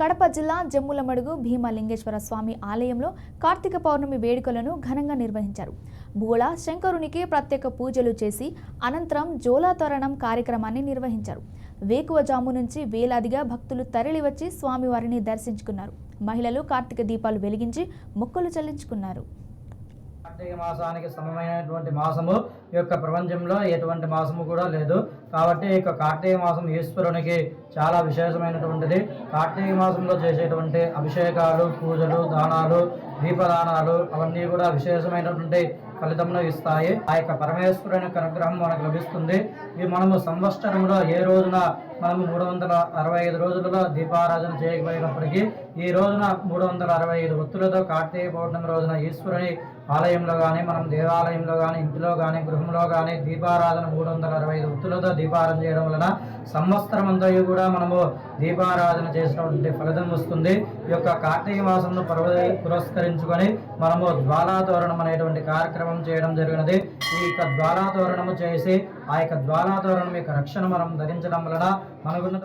కడప జిల్లా జమ్ములమడుగు భీమలింగేశ్వర స్వామి ఆలయంలో కార్తీక పౌర్ణమి వేడుకలను ఘనంగా నిర్వహించారు. బూళ శంకరునికి ప్రత్యేక పూజలు చేసి అనంతరం జోలాతరణం కార్యక్రమాన్ని నిర్వహించారు. వేకువజాము నుంచి వేలాదిగా భక్తులు తరలివచ్చి స్వామివారిని దర్శించుకున్నారు. మహిళలు కార్తీక దీపాలు వెలిగించి మొక్కలు చెల్లించుకున్నారు. కార్తీక మాసానికి సమమైనటువంటి మాసము. ఈ యొక్క ప్రపంచంలో ఎటువంటి మాసము కూడా లేదు. కాబట్టి ఈ యొక్క కార్తీక మాసం ఈశ్వరునికి చాలా విశేషమైనటువంటిది. కార్తీక మాసంలో చేసేటువంటి అభిషేకాలు పూజలు దానాలు దీపదానాలు అవన్నీ కూడా విశేషమైనటువంటి ఫలితమును ఇస్తాయి. ఆ యొక్క పరమేశ్వరుని యొక్క అనుగ్రహం మనకు లభిస్తుంది. ఇది మనము సంవత్సరంలో ఏ రోజున మనము మూడు వందల అరవై ఐదు రోజులలో దీపారాధన చేయకపోయినప్పటికీ ఈ రోజున మూడు వందల అరవై ఐదు ఒత్తులతో కార్తీక పౌర్ణమి రోజున ఈశ్వరుని ఆలయంలో కానీ మనం దేవాలయంలో కానీ ఇంటిలో కానీ గృహంలో కానీ దీపారాధన మూడు వందల అరవై ఐదు వృత్తులతో దీపారాధన చేయడం వలన సంవత్సరం అంతా కూడా మనము దీపారాధన చేసినటువంటి ఫలితం వస్తుంది. ఈ యొక్క కార్తీక మాసంలో పర్వ పురస్కరించుకొని మనము జ్వాలాతోరణం అనేటువంటి కార్యక్రమం కార్యక్రమం చేయడం జరిగినది. ఈ యొక్క జ్వాలాతోరణము చేసి ఆ యొక్క జ్వాలాతోరణం యొక్క రక్షణ మనం ధరించడం వలన మనకున్న